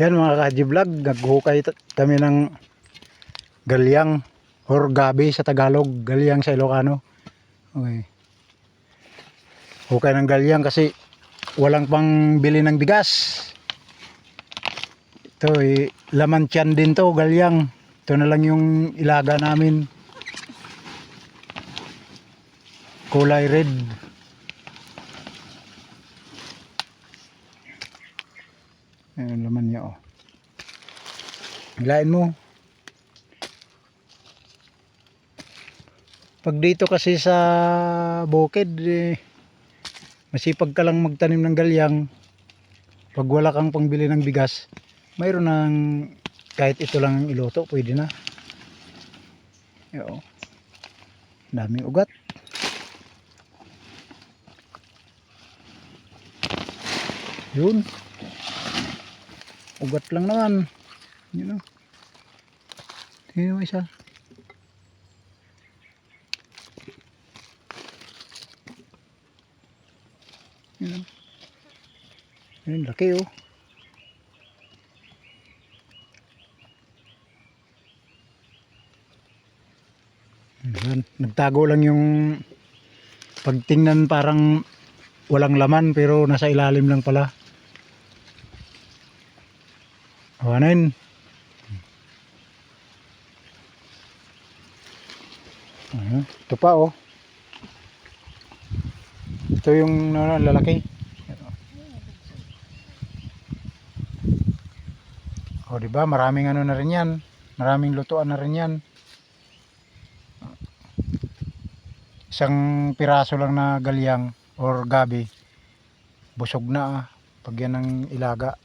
Yan mga kaji vlog, naghukay kami ng galyang or gabi sa Tagalog, galyang sa Ilocano. Okay. Hukay ng galyang kasi walang pang bili ng bigas. Ito eh, laman tiyan din to, galyang. Ito na lang yung ilaga namin. Kulay red. Ayan laman niya oh. Hilain mo. Pag dito kasi sa bukid, eh, masipag ka lang magtanim ng galyang. Pag wala kang pangbili ng bigas, mayroon ng kahit ito lang ang iluto, pwede na. Yo. Daming ugat. Yun. Ugat lang naman. Yun o. Tingnan mo isa. Yun o. Yun, laki oh. Yun, nagtago lang yung pagtingnan parang walang laman pero nasa ilalim lang pala. Awanin. Aha, ito pa oh. Ito yung ano, lalaki. O di ba? Maraming ano na rin 'yan. Maraming lutuan na rin 'yan. Isang piraso lang na galyang or gabi. Busog na ah, pag yan ang ilaga.